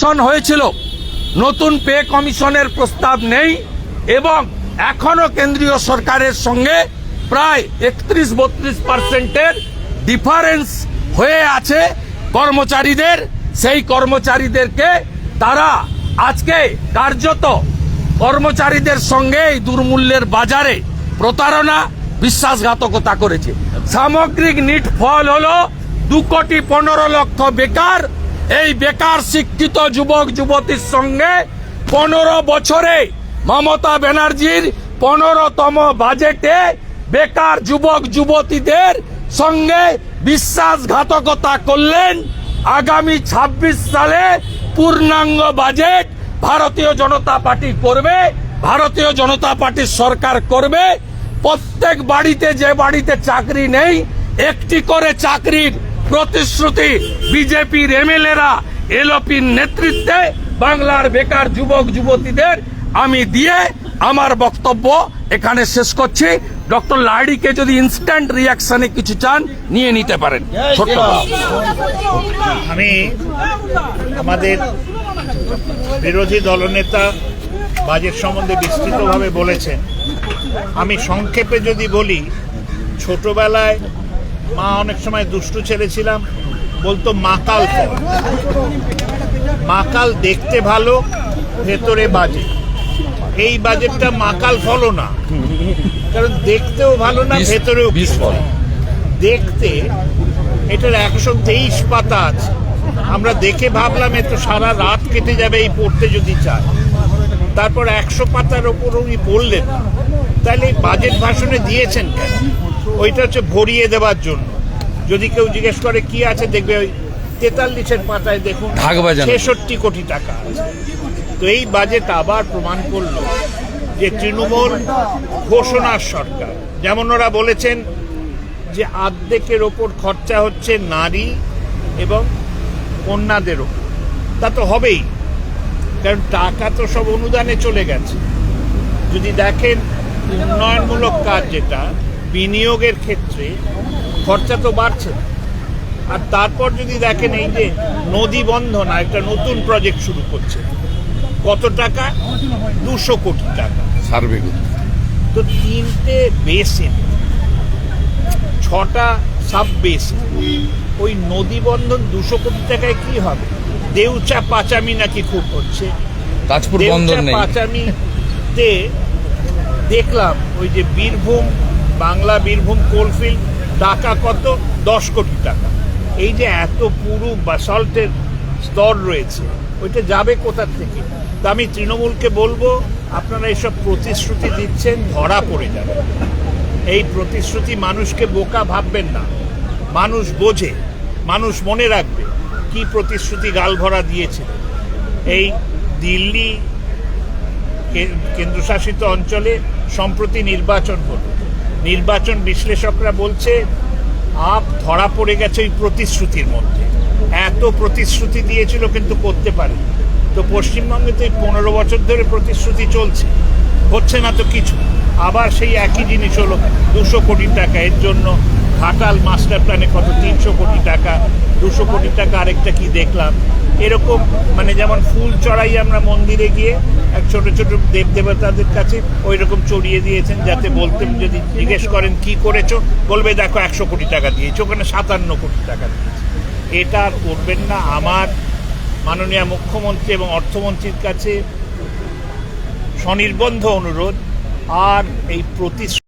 নির্বাচন হয়েছিল। নতুন পে কমিশনের প্রস্তাব নেই এবং এখনও কেন্দ্রীয় সরকারের সঙ্গে প্রায় একত্রিশ বত্রিশ পার্সেন্টের ডিফারেন্স হয়ে আছে কর্মচারীদের। সেই কর্মচারীদেরকে তারা আজকে কার্যত কর্মচারীদের সঙ্গে এই দুর্মূল্যের বাজারে প্রতারণা, বিশ্বাসঘাতকতা করেছে। সামগ্রিক নিট ফল হলো দু কোটি পনেরো লক্ষ বেকার এই বেকার শিক্ষিত যুবক, যুবতীর সঙ্গে পনেরো বছরে মমতা ব্যানার্জির পনেরোতম বাজেটে বেকার যুবক, যুবতীদের সঙ্গে বিশ্বাসঘাতকতা করলেন আগামী ২৬ সালে পূর্ণাঙ্গ বাজেট ভারতীয় জনতা পার্টি করবে, ভারতীয় জনতা পার্টির সরকার করবে। প্রত্যেক বাড়িতে যে বাড়িতে চাকরি নেই, একটি করে চাকরির প্রতিশ্রুতি। বিজেপির এমএলএরা এলপির নেতৃত্বে বাংলার বেকার যুবক, যুবতীদের আমি দিয়ে আমার বক্তব্য এখানে শেষ করছি। ডক্টর লাহিড়িকে যদি ইনস্ট্যান্ট রিয়াকশনে কিছু চান, নিয়ে নিতে পারেন। আমি আমাদের বিরোধী দলনেতা বাজেট সম্বন্ধে বিস্তৃতভাবে বলেছেন। আমি সংক্ষেপে যদি বলি, ছোটবেলায় মা অনেক সময় দুষ্টু ছেলে ছিলাম বলতো মাকাল ফল মাকাল দেখতে ভালো ভেতরে বাজে। এই বাজেটটা মাকাল ফলও না। কারণ দেখতেও ভালো না ভেতরেও বিষ ফল। দেখতে এটার একশো তেইশ পাতা আছে। আমরা দেখে ভাবলাম এ তো সারা রাত কেটে যাবে এই পড়তে যদি চায়। তারপর একশো পাতার ওপর উনি বললেন তাহলে এই বাজেট ভাষণে দিয়েছেন কেন? ওইটা হচ্ছে ভরিয়ে দেওয়ার জন্য। যদি কেউ জিজ্ঞেস করে কি আছে দেখবে ওই তেতাল্লিশের পাতায় দেখুন ছেষট্টি কোটি টাকা। তো এই বাজেট আবার প্রমাণ করল যে তৃণমূল ঘোষণার সরকার। যেমন ওরা বলেছেন যে আর্ধেকের ওপর খরচা হচ্ছে নারী এবং কন্যাদের ওপর। তা তো হবেই কারণ টাকা তো সব অনুদানে চলে গেছে। যদি দেখেন উন্নয়নমূলক কাজ যেটা বিনিয়োগের ক্ষেত্রে খরচা তো বাড়ছে। আর তারপর যদি দেখেন এই যে নদী বন্ধনা একটা নতুন প্রজেক্ট শুরু করছে কত টাকা? দুশো কোটি টাকা। সার্ভে তো তিনটে বেসিন ছটা সাব বেসিন ওই নদী বন্ধন দুশো কোটি টাকায় কি হবে? দেউচা পাচামি নাকি খুব হচ্ছে। পাচামিতে দেখলাম ওই যে বীরভূম বাংলা, বীরভূম, কোলফিল্ড টাকা কত? দশ কোটি টাকা। এই যে এত পুরু বাসল্টের স্তর রয়েছে, ওইটা যাবে কোথার থেকে? তা আমি তৃণমূলকে বলব, আপনারা এসব প্রতিশ্রুতি দিচ্ছেন, ধরা পড়ে যাবে। এই প্রতিশ্রুতি মানুষকে বোকা ভাববেন না। মানুষ বোঝে, মানুষ মনে রাখবে কি প্রতিশ্রুতি গালভরা দিয়েছে। এই দিল্লি কেন্দ্রশাসিত অঞ্চলে সম্প্রতি নির্বাচন হলো। নির্বাচন বিশ্লেষকরা বলছে, আপ ধরা পড়ে গেছে ওই প্রতিশ্রুতির মধ্যে। এত প্রতিশ্রুতি দিয়েছিল কিন্তু করতে পারে তো পশ্চিমবঙ্গে তো এই পনেরো বছর ধরে প্রতিশ্রুতি চলছে, হচ্ছে না তো কিছু। আবার সেই একই জিনিস হলো, দুশো কোটি টাকা, এর জন্য ঘাটাল মাস্টার প্ল্যানে কত তিনশো কোটি টাকা, দুশো কোটি টাকা আরেকটা কি দেখলাম? এরকম মানে যেমন ফুল চড়াই আমরা মন্দিরে গিয়ে এক ছোট ছোট দেব দেবতাদের কাছে ওই রকম চড়িয়ে দিয়েছেন যাতে বলতে, যদি জিজ্ঞেস করেন কি করেছ, বলবে দেখো একশো কোটি টাকা দিয়েছ, ওখানে সাতান্ন কোটি টাকা দিয়েছে। এটা আর করবেন না। আমার মাননীয় মুখ্যমন্ত্রী এবং অর্থমন্ত্রীর কাছে স্বনির্বন্ধ অনুরোধ, আর এই প্রতিশ্রুতি